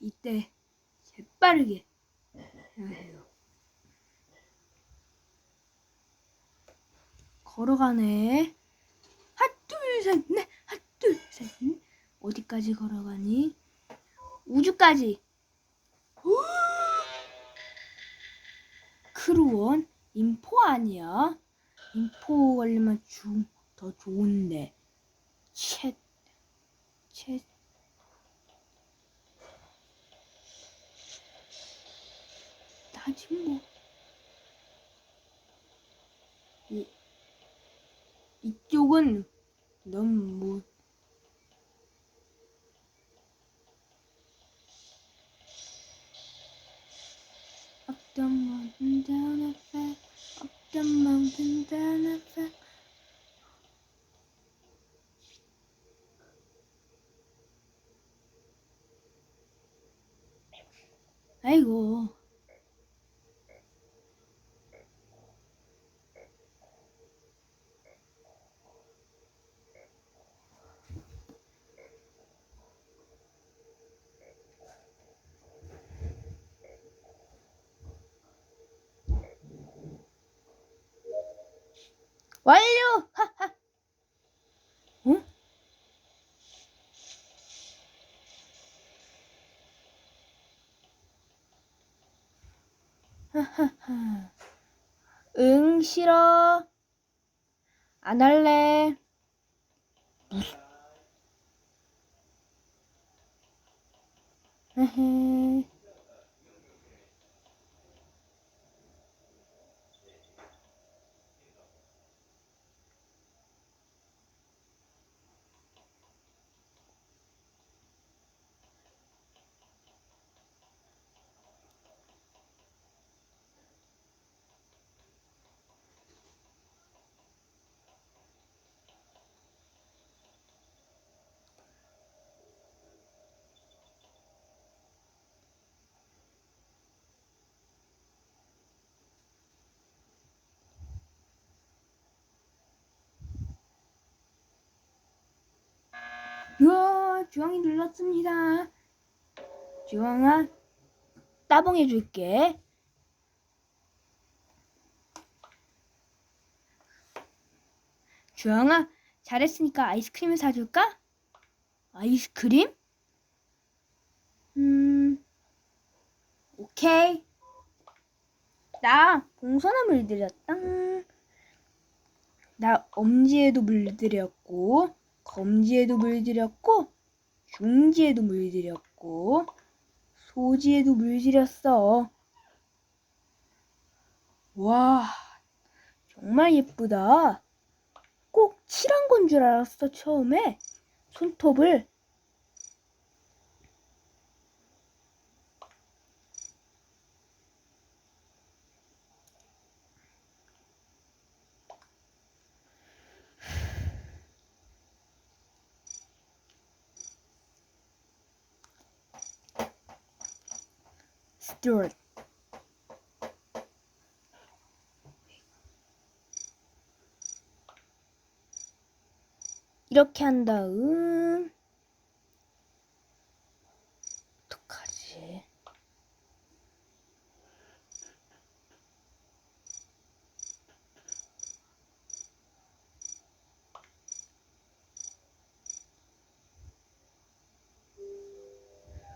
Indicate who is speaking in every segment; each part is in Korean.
Speaker 1: 이때 재빠르게 해요. 걸어가네. 하나, 둘, 셋, 넷. 하나, 둘, 셋, 넷. 어디까지 걸어가니? 우주까지. 후! 크루원 인포 아니야? 인포 걸리면 주, 더 좋은데. 챗, 챗. 나지 뭐. 이, 이쪽은 넌 뭐. Down a back. 아이고. 완료! 하하. 응? 응, 싫어. 안 할래. 헤헤. 우와, 주황이 눌렀습니다. 주황아, 따봉해 줄게. 주황아, 잘했으니까 아이스크림을 사줄까? 아이스크림? 음, 오케이. 나 봉선화 물들였다. 나 엄지에도 물들였고, 검지에도 물들였고, 중지에도 물들였고, 소지에도 물들였어. 와, 정말 예쁘다. 꼭 칠한 건 줄 알았어, 처음에. 손톱을. 스튜어트. 이렇게 한 다음 어떡하지?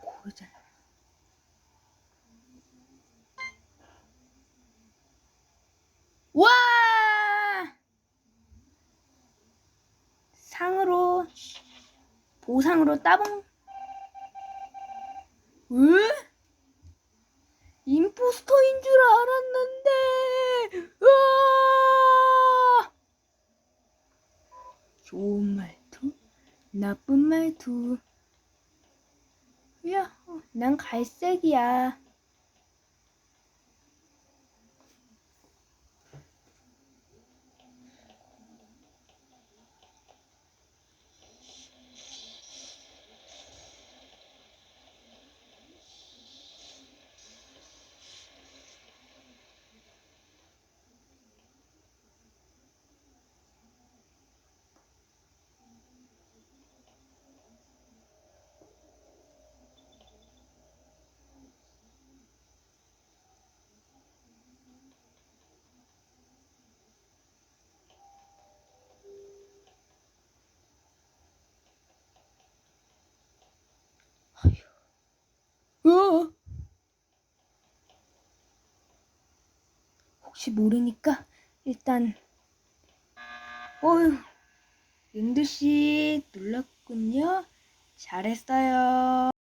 Speaker 1: 고르잖아. 와! 상으로 보상으로 따봉? 왜? 임포스터인 줄 알았는데. 으아! 좋은 말투? 나쁜 말투? 야, 난 갈색이야 혹시 모르니까 일단 어휴 윤두씨 눌렀군요. 잘했어요.